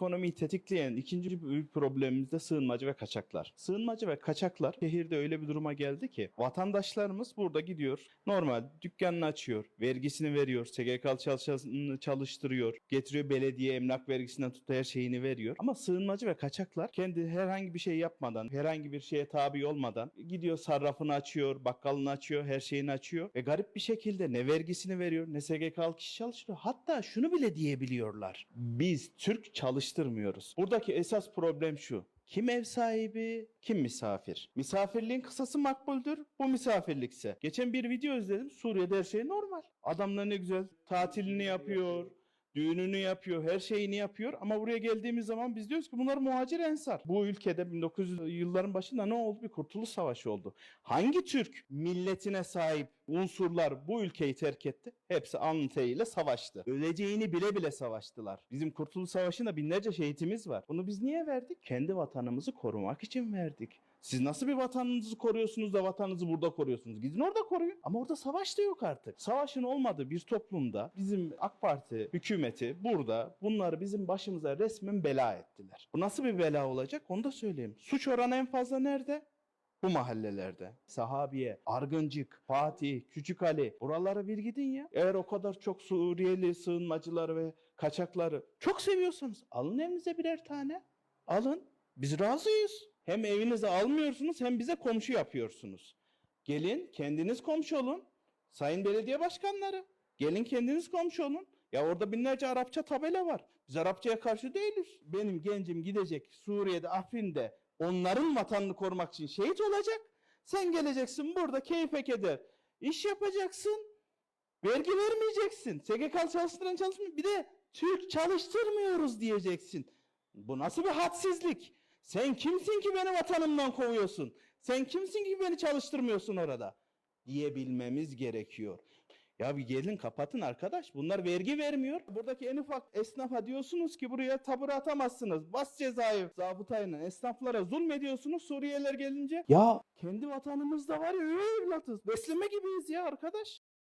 ekonomiyi tetikleyen ikinci büyük problemimiz de sığınmacı ve kaçaklar. Sığınmacı ve kaçaklar şehirde öyle bir duruma geldi ki vatandaşlarımız burada gidiyor. Normal dükkanını açıyor, vergisini veriyor, SGK çalışanını çalıştırıyor, getiriyor belediye emlak vergisinden tut her şeyini veriyor. Ama sığınmacı ve kaçaklar kendi herhangi bir şey yapmadan, herhangi bir şeye tabi olmadan gidiyor sarrafını açıyor, bakkalını açıyor, her şeyini açıyor ve garip bir şekilde ne vergisini veriyor, ne SGK'lı kişi çalıştırıyor. Hatta şunu bile diyebiliyorlar. Biz Türk çalıştırmıyoruz. Buradaki esas problem şu. Kim ev sahibi, kim misafir? Misafirliğin kısası makbuldür, bu misafirlikse. Geçen bir video izledim, Suriye'de her şey normal. Adamlar ne güzel tatilini yapıyor, düğününü yapıyor, her şeyini yapıyor ama buraya geldiğimiz zaman biz diyoruz ki bunlar muhacir ensar. Bu ülkede 1900 yılların başında ne oldu? Bir kurtuluş savaşı oldu. Hangi Türk milletine sahip unsurlar bu ülkeyi terk etti? Hepsi alnı teriyle savaştı. Öleceğini bile bile savaştılar. Bizim Kurtuluş Savaşı'nda binlerce şehitimiz var. Bunu biz niye verdik? Kendi vatanımızı korumak için verdik. Siz nasıl bir vatanınızı koruyorsunuz da vatanınızı burada koruyorsunuz? Gidin orada koruyun. Ama orada savaş da yok artık. Savaşın olmadığı bir toplumda bizim AK Parti hükümeti burada bunları bizim başımıza resmen bela ettiler. Bu nasıl bir bela olacak onu da söyleyeyim. Suç oranı en fazla nerede? bu mahallelerde. Sahabiye, Argıncık, Fatih, Küçük Ali buralara bir gidin ya. Eğer o kadar çok Suriyeli sığınmacıları ve kaçakları çok seviyorsanız alın evinize birer tane. Alın. Biz razıyız. Hem evinize almıyorsunuz hem bize komşu yapıyorsunuz. Gelin kendiniz komşu olun. Sayın belediye başkanları. Gelin kendiniz komşu olun. Ya orada binlerce Arapça tabela var. Biz Arapçaya karşı değiliz. Benim gencim gidecek Suriye'de, Afrin'de onların vatanını korumak için şehit olacak. Sen geleceksin burada keyfe keder. İş yapacaksın. Vergi vermeyeceksin. SGK çalıştıran çalışmıyor. Bir de Türk çalıştırmıyoruz diyeceksin. Bu nasıl bir hadsizlik? Sen kimsin ki beni vatanımdan kovuyorsun? Sen kimsin ki beni çalıştırmıyorsun orada? Diyebilmemiz gerekiyor. Ya bir gelin kapatın arkadaş. Bunlar vergi vermiyor. Buradaki en ufak esnafa diyorsunuz ki buraya tabura atamazsınız. Bas cezayı zabıtayla esnaflara zulmediyorsunuz Suriyeliler gelince. Ya kendi vatanımızda var ya öyle evlatız. Besleme gibiyiz ya arkadaş.